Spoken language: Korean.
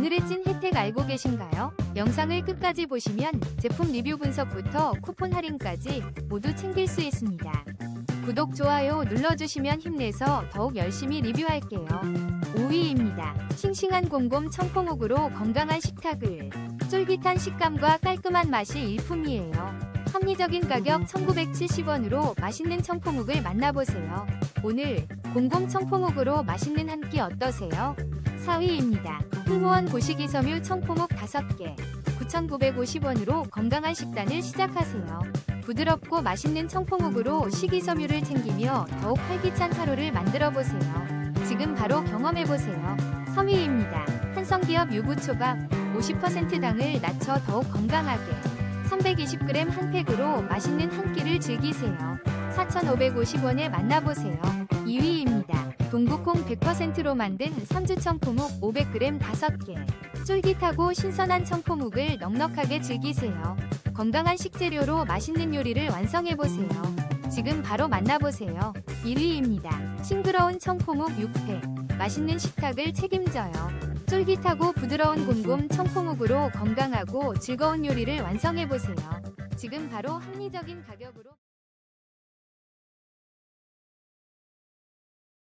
오늘의 찐 혜택 알고 계신가요? 영상을 끝까지 보시면 제품 리뷰 분석부터 쿠폰 할인까지 모두 챙길 수 있습니다. 구독, 좋아요 눌러주시면 힘내서 더욱 열심히 리뷰할게요. 5위입니다. 싱싱한 곰곰 청포묵으로 건강한 식탁을 쫄깃한 식감과 깔끔한 맛이 일품이에요. 합리적인 가격 1970원으로 맛있는 청포묵을 만나보세요. 오늘 곰곰 청포묵으로 맛있는 한 끼 어떠세요? 4위입니다. 풍무원 고시기 섬유 청포묵 5개 9,950원으로 건강한 식단을 시작하세요. 부드럽고 맛있는 청포묵으로 식이섬유를 챙기며 더욱 활기찬 하루를 만들어 보세요. 지금 바로 경험해 보세요. 3위입니다. 한성기업 유부초밥 50% 당을 낮춰 더욱 건강하게 320g 한 팩으로 맛있는 한 끼를 즐기세요. 4,550원에 만나보세요. 2위입니다. 동구콩 100%로 만든 삼주 청포묵 500g 5개. 쫄깃하고 신선한 청포묵을 넉넉하게 즐기세요. 건강한 식재료로 맛있는 요리를 완성해보세요. 지금 바로 만나보세요. 1위입니다. 싱그러운 청포묵 6팩. 맛있는 식탁을 책임져요. 쫄깃하고 부드러운 곰곰 청포묵으로 건강하고 즐거운 요리를 완성해보세요. 지금 바로 합리적인 가격으로